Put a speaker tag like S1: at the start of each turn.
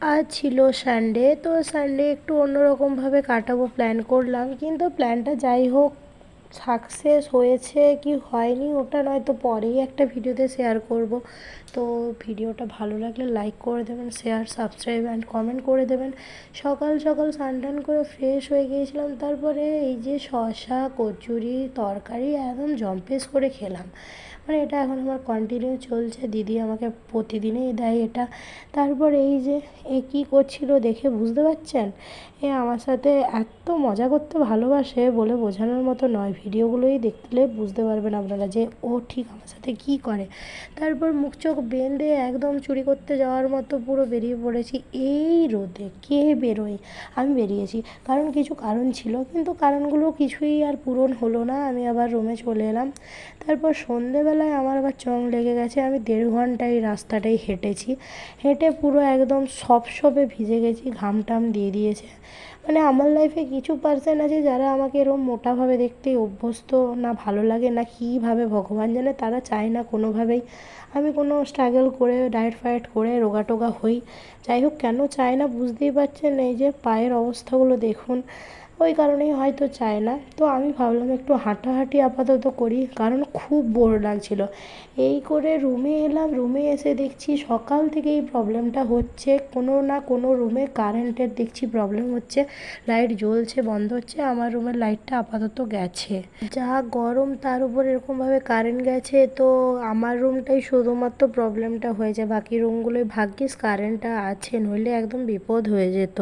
S1: আজ ছিল সানডে তো সানডে একটু অন্যরকমভাবে কাটাবো প্ল্যান করলাম। কিন্তু প্ল্যানটা যাই হোক সাকসেস হয়েছে কি হয়নি ওটা নয়তো পরেই একটা ভিডিওতে শেয়ার করব। তো ভিডিওটা ভালো লাগলে লাইক করে দেবেন শেয়ার সাবস্ক্রাইব অ্যান্ড কমেন্ট করে দেবেন। সকাল সকাল স্নান করে ফ্রেশ হয়ে গিয়েছিলাম, তারপরে এই যে শসা, কচুরি, তরকারি, একদম জম্পেস করে খেলাম। মানে এটা এখন আমার কন্টিনিউ চলছে, দিদি আমাকে প্রতিদিনই দেয় এটা। তারপর এই যে, এ কী করছিল দেখে বুঝতে পারছেন? এ আমার সাথে এত মজা করতে ভালোবাসে বলে বোঝানোর মতো নয় ভিডিওগুলোই দেখলে বুঝতে পারবেন আপনারা যে, ও ঠিক আমার সাথে কী করে। তারপর মুখ চোখ বেঁধে একদম চুরি করতে যাওয়ার মতো পুরো বেরিয়ে পড়েছি। এই রোদে কে বেরোয়? আমি বেরিয়েছি। কারণ কিছু কারণ ছিল, কিন্তু কারণগুলো কিছুই আর পূরণ হলো না। আমি আবার রুমে চলে এলাম। তারপর সন্ধেবেলায় আমার আবার চং লেগে গেছে। আমি দেড় ঘণ্টা এই রাস্তাটাই হেঁটেছি। হেঁটে পুরো একদম সপসপে ভিজে গেছি ঘাম টাম দিয়ে দিয়েছে। মানে আমার লাইফে কিছু পার্সন আছে যারা আমাকে এরকম মোটাভাবে দেখতে অভ্যস্ত না ভালো লাগে না কীভাবে ভগবান জানে তারা চায় না কোনোভাবেই। আমি কোনো স্ট্রাগল করে ডায়েট ফায়েট করে, রোগা টোগা হই। যাই হোক, কেন চায় না বুঝতেই পারছেন? এই যে পায়ের অবস্থাগুলো দেখুন। ওই কারণেই হয়তো চায় না। তো আমি ভাবলাম একটু হাঁটাহাঁটি আপাতত করি, কারণ খুব বোর লাগছিল। এই করে রুমে এলাম রুমে এসে দেখছি সকাল থেকে এই প্রবলেমটা হচ্ছে। কোনো না কোনো রুমে কারেন্টের দেখছি প্রবলেম হচ্ছে। লাইট জ্বলছে, বন্ধ হচ্ছে, আমার রুমের লাইটটা আপাতত গেছে। যা গরম, তার উপর এরকমভাবে কারেন্ট গেছে, তো আমার রুমটাই শুধুমাত্র প্রবলেমটা হয়েছে। বাকি রুমগুলোয় ভাগ্যিস কারেন্টটা আছে, নইলে একদম বিপদ হয়ে যেত।